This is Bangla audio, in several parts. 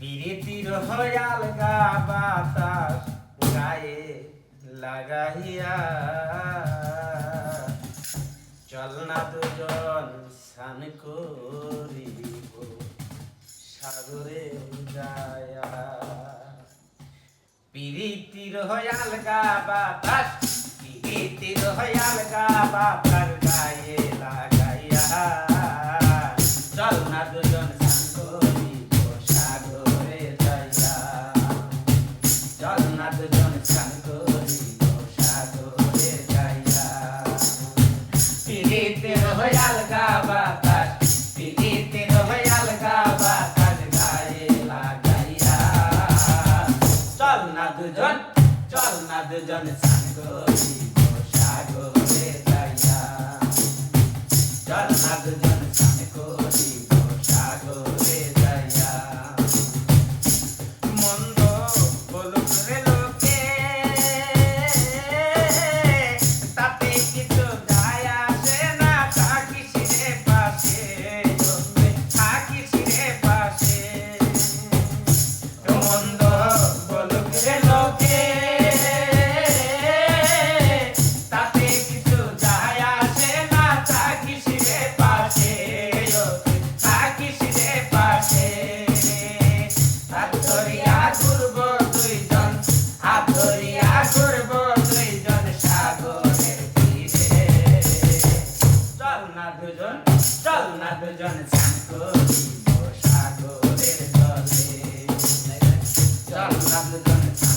বিরতির হয়াল গা বাতাস গায়ে লাগাইয়া চল না দুজন স্নান করিব, সাগরে যায়া পিরিতির হয়াল গা বাতাস পিরিতির হয়াল গা বাতাস গায়ে লাগাইয়া। the John, John, not the John, it's not good. আমরা দুজন চান করিব সাগরের তলে চল আমরা দুজন চান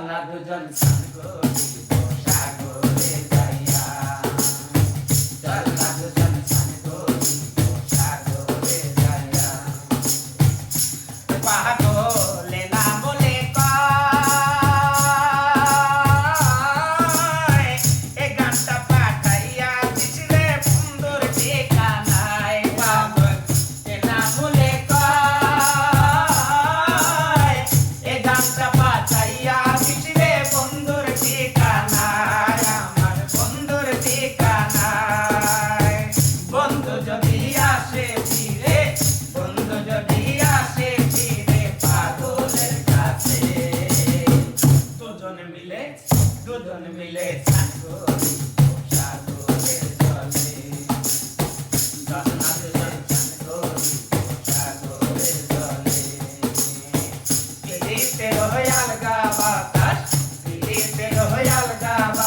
আল্লাহ দুজন সান করি Obrigado, cara.